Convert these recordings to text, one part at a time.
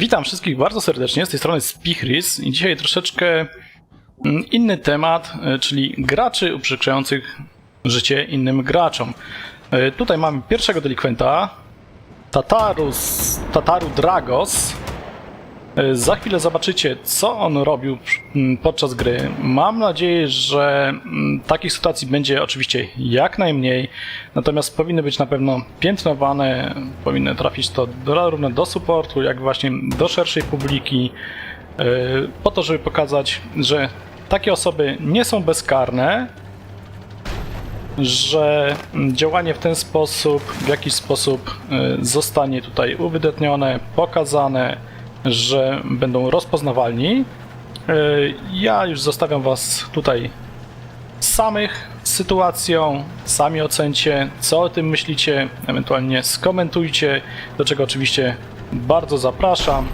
Witam wszystkich bardzo serdecznie, z tej strony Spichris i dzisiaj troszeczkę mm, inny temat, e, czyli graczy uprzykrzających życie innym graczom. E, Tutaj mamy pierwszego delikwenta, Tatarus, Tataru Dragos. E, Za chwilę zobaczycie, co on robił podczas gry. Mam nadzieję, że mm, takich sytuacji będzie oczywiście jak najmniej, natomiast powinny być na pewno piętnowane, powinny trafić to zarówno do supportu, jak właśnie do szerszej publiki, e, po to, żeby pokazać, że takie osoby nie są bezkarne, że mm, działanie w ten sposób, w jakiś sposób y, zostanie tutaj uwydatnione, pokazane, że będą rozpoznawalni. Y, Ja już zostawiam Was tutaj samych z sytuacją, sami ocencie, co o tym myślicie, ewentualnie skomentujcie, do czego oczywiście bardzo zapraszam.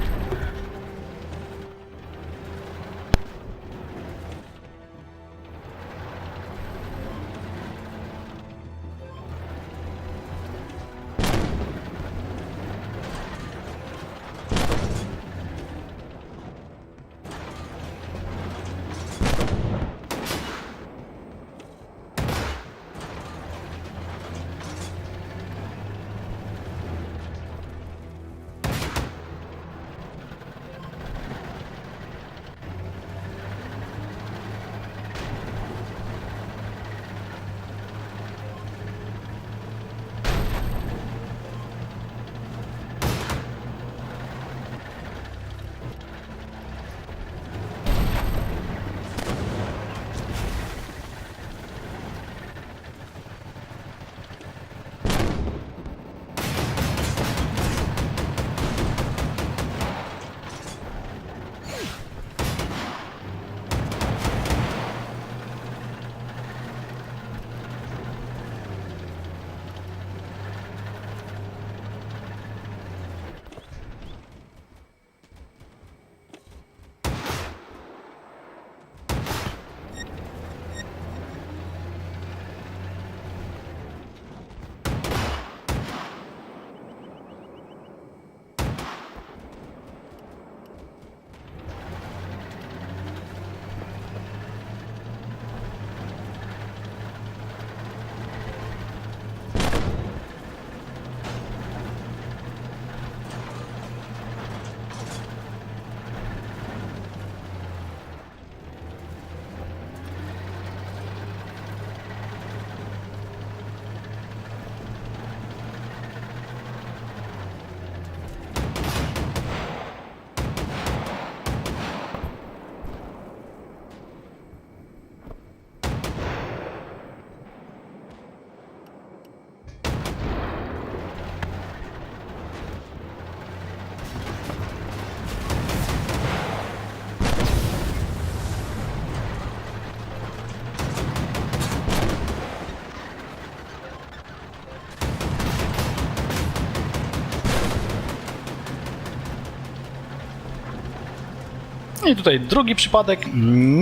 I tutaj drugi przypadek,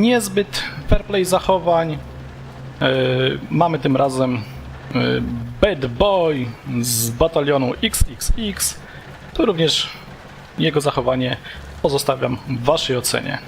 niezbyt fair play zachowań. Yy, mamy tym razem yy, Bad Boy z batalionu XXX. Tu również jego zachowanie pozostawiam w waszej ocenie.